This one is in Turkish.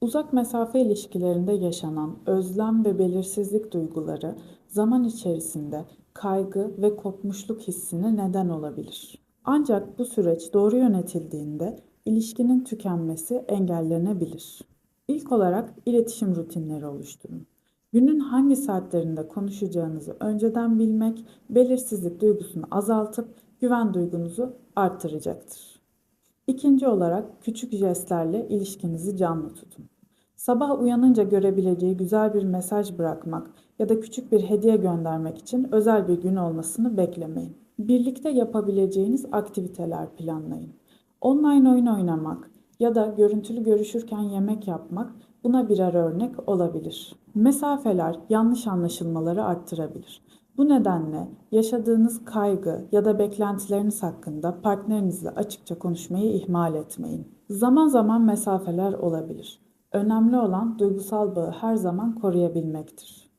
Uzak mesafe ilişkilerinde yaşanan özlem ve belirsizlik duyguları zaman içerisinde kaygı ve kopmuşluk hissine neden olabilir. Ancak bu süreç doğru yönetildiğinde ilişkinin tükenmesi engellenebilir. İlk olarak iletişim rutinleri oluşturun. Günün hangi saatlerinde konuşacağınızı önceden bilmek, belirsizlik duygusunu azaltıp güven duygunuzu arttıracaktır. İkinci olarak küçük jestlerle ilişkinizi canlı tutun. Sabah uyanınca görebileceği güzel bir mesaj bırakmak ya da küçük bir hediye göndermek için özel bir gün olmasını beklemeyin. Birlikte yapabileceğiniz aktiviteler planlayın. Online oyun oynamak ya da görüntülü görüşürken yemek yapmak buna birer örnek olabilir. Mesafeler yanlış anlaşılmaları arttırabilir. Bu nedenle yaşadığınız kaygı ya da beklentileriniz hakkında partnerinizle açıkça konuşmayı ihmal etmeyin. Zaman zaman mesafeler olabilir. Önemli olan duygusal bağı her zaman koruyabilmektir.